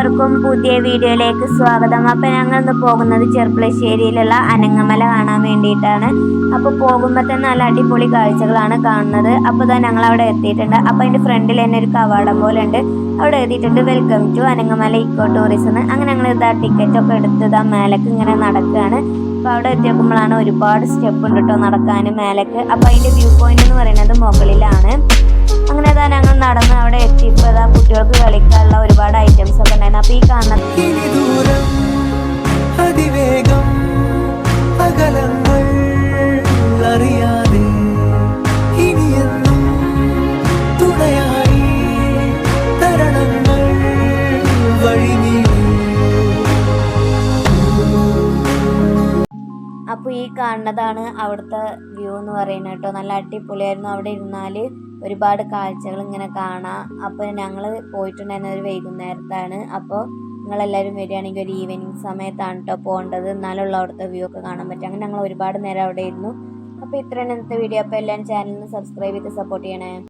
എല്ലാവർക്കും പുതിയ വീഡിയോയിലേക്ക് സ്വാഗതം. അപ്പോൾ ഞങ്ങൾ ഇന്ന് പോകുന്നത് ചെർപ്പളശ്ശേരിയിലുള്ള അനങ്ങമല കാണാൻ വേണ്ടിയിട്ടാണ്. അപ്പോൾ പോകുമ്പോൾ തന്നെ നല്ല അടിപൊളി കാഴ്ചകളാണ് കാണുന്നത്. അപ്പോൾ ഇതാ ഞങ്ങൾ അവിടെ എത്തിയിട്ടുണ്ട്. അപ്പോൾ അതിന്റെ ഫ്രണ്ടിൽ തന്നെ ഒരു കവാടം പോലെ ഉണ്ട്. അവിടെ എഴുതിയിട്ടുണ്ട് welcome to Anangamala eco tourism അങ്ങനെ ഞങ്ങൾ ഇതാ ടിക്കറ്റൊക്കെ എടുത്ത് ഇതാ മേലേക്ക് ഇങ്ങനെ നടക്കുകയാണ് അപ്പോൾ അവിടെ എത്തിയപ്പോഴാണ് ഒരുപാട് സ്റ്റെപ്പ് ഉണ്ട് കേട്ടോ നടക്കാൻ മേലേക്ക്. അപ്പോൾ അതിന്റെ വ്യൂ പോയിന്റ് എന്ന് പറയുന്നത് മുകളിലാണ്. ഈ കാണുന്ന ഇനി ദൂരം അതിവേഗം അകലങ്ങൾ അറിയാതെ ഇനിയെന്നും തുണയായി തരണങ്ങൾ വഴിനീളൂ അപ്പോൾ ഈ കാണുന്നതാണ് അവിടുത്തെ വ്യൂ എന്ന് പറയുന്നത് കേട്ടോ. നല്ല അടിപൊളിയായിരുന്നു അവിടെ ഇരുന്നാൽ ഒരുപാട് കാഴ്ചകൾ ഇങ്ങനെ കാണാം. അപ്പോൾ ഞങ്ങൾ പോയിട്ടുണ്ടായിരുന്ന ഒരു വൈകുന്നേരത്താണ്. അപ്പോൾ നിങ്ങളെല്ലാവരും വരികയാണെങ്കിൽ ഒരു ഈവനിങ് സമയത്താണ് കേട്ടോ പോകേണ്ടത്. എന്നാലുള്ള അവിടുത്തെ വ്യൂ ഒക്കെ കാണാൻ പറ്റും. അങ്ങനെ ഞങ്ങൾ ഒരുപാട് നേരം അവിടെ ഇരുന്നു. അപ്പോൾ ഇത്രയാണ് ഇന്നത്തെ വീഡിയോ അപ്പോൾ എല്ലാവരും ചാനലിന് സബ്സ്ക്രൈബ് ചെയ്ത് സപ്പോർട്ട് ചെയ്യണേ.